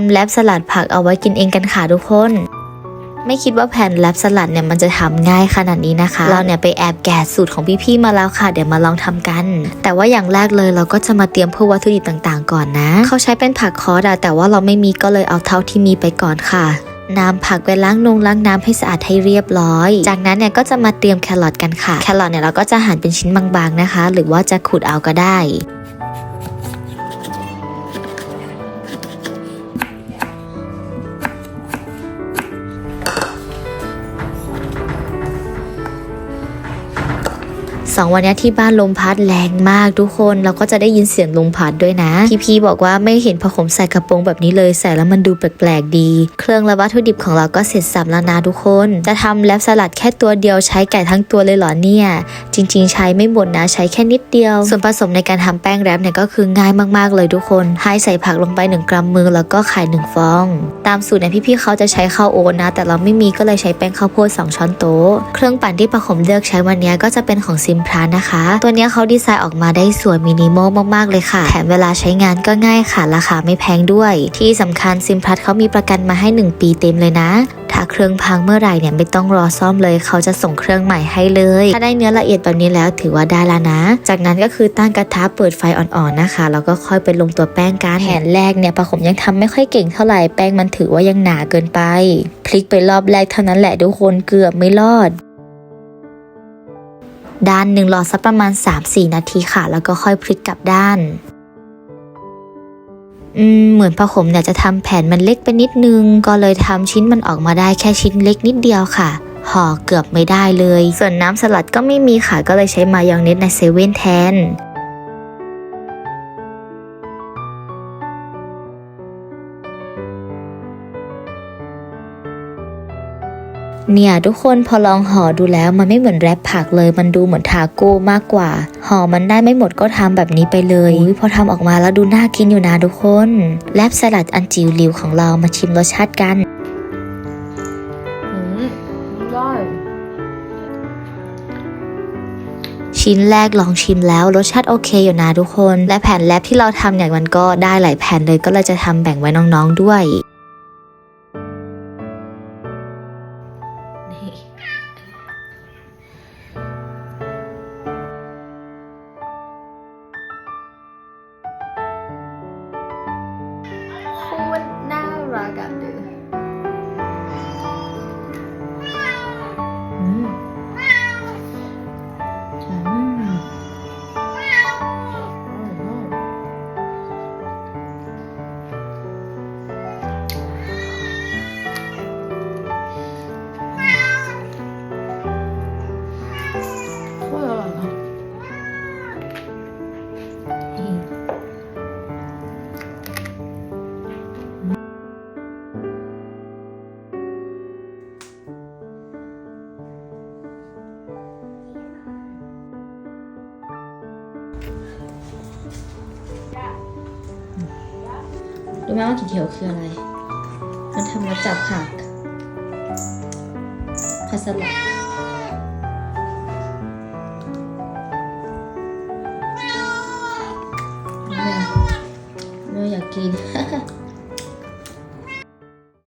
ำแลบสลัดผักเอาไว้กินเองกันค่ะทุกคน ไม่คิดว่าแผ่นแลบสลัดเนี่ยมันจะทำง่ายขนาดนี้นะคะ เราเนี่ยไปแอบแกะสูตรของพี่ๆมาแล้วค่ะ เดี๋ยวมาลองทำกัน แต่ว่าอย่างแรกเลยเราก็จะมาเตรียมพวกวัตถุดิบต่างๆ ก่อนนะ เขาใช้เป็นผักคอสอะแต่ว่าเราไม่มีก็เลยเอาเท่าที่มีไปก่อนค่ะนำผักไปล้างนงล้างน้ำให้สะอาดให้เรียบร้อย จากนั้นเนี่ยก็จะมาเตรียมแครอทกันค่ะ แครอทเนี่ยเราก็จะหั่นเป็นชิ้นบางๆนะคะ หรือว่าจะขูดเอาก็ได้ สองวันนี้ที่บ้านลมพัดแรงมากทุกคนเราก็จะได้ยินเสียงลมพัดด้วยนะ พี่พีบอกว่าไม่เห็นพอผมใส่กระโปรงแบบนี้เลยใส่แล้วมันดูแปลกๆดี เครื่องและวัตถุดิบของเราก็เสร็จสับแล้วนะทุกคน จะทำแลบสลัดแค่ตัวเดียวใช้ไก่ทั้งตัวเลยเหรอเนี่ย จริง ๆ ใช้ไม่หมดนะใช้แค่นิดเดียว ส่วนผสมในการทำแป้งแรปเนี่ยก็คือง่ายมากๆเลยทุกคน ให้ใส่ผักลงไป1กรัมมือแล้วก็ไข่1ฟอง ตามสูตรเนี่ยพี่ๆเขาจะใช้ข้าวโอ๊ตนะ แต่เราไม่มีก็เลยใช้แป้งข้าวโพด2ช้อนโต๊ะเครื่องปั่นที่ประคมเลือกใช้วันนี้ก็จะเป็นของซิมพลานะคะ ตัวนี้เขาดีไซน์ออกมาได้สวยมินิมอลมากๆเลยค่ะ แถมเวลาใช้งานก็ง่ายค่ะ ราคาไม่แพงด้วย ที่สำคัญซิมพลัสเขามีประกันมาให้ 1 ปีเต็มเลยนะถ้าเครื่องพังเมื่อไหร่เนี่ยไม่ต้องรอซ่อมเลยเขาจะส่งเครื่องใหม่ให้เลย ถ้าได้เนื้อละเอียดแบบนี้แล้วถือว่าได้แล้วนะ จากนั้นก็คือตั้งกระทะเปิดไฟอ่อนๆนะคะแล้วก็ค่อยไปลงตัวแป้งกันแผนแรกเนี่ยปะผมยังทำไม่ค่อยเก่งเท่าไหร่แป้งมันถือว่ายังหนาเกินไป พลิกไปรอบแรกเท่านั้นแหละทุกคนเกือบไม่รอด ด้านหนึ่งรอสักประมาณ 3-4 นาทีค่ะ แล้วก็ค่อยพลิกกลับด้านเหมือนพระขมเนี่ยจะทำแผ่นมันเล็กไปนิดนึง ก็เลยทำชิ้นมันออกมาได้แค่ชิ้นเล็กนิดเดียวค่ะห่อเกือบไม่ได้เลย ส่วนน้ำสลัดก็ไม่มีค่ะ ก็เลยใช้มายองเนสในเซเว่นแทน เนี่ยทุกคนพอลองห่อดูแล้วมันไม่เหมือนแรปผักเลย มันดูเหมือนทาโก้มากกว่า ห่อมันได้ไม่หมดก็ทำแบบนี้ไปเลยอุ๊ยพอทำออกมาแล้วดูน่ากินอยู่นะทุกคนแรปสลัดอันจิ๋วหลิวของเรามาชิมรสชาติกันอืมได้ชิ้นแรกลองชิมแล้วรสชาติโอเคอยู่นะทุกคน และแผ่นแรปที่เราทำเนี่ยมันก็ได้หลายแผ่นเลยก็เลยจะทำแบ่งไว้น้องๆด้วย รู้ไหมว่าขีดเขียวคืออะไร มันทำมาจากผักผักสลัดไม่เราไม่อยากกิน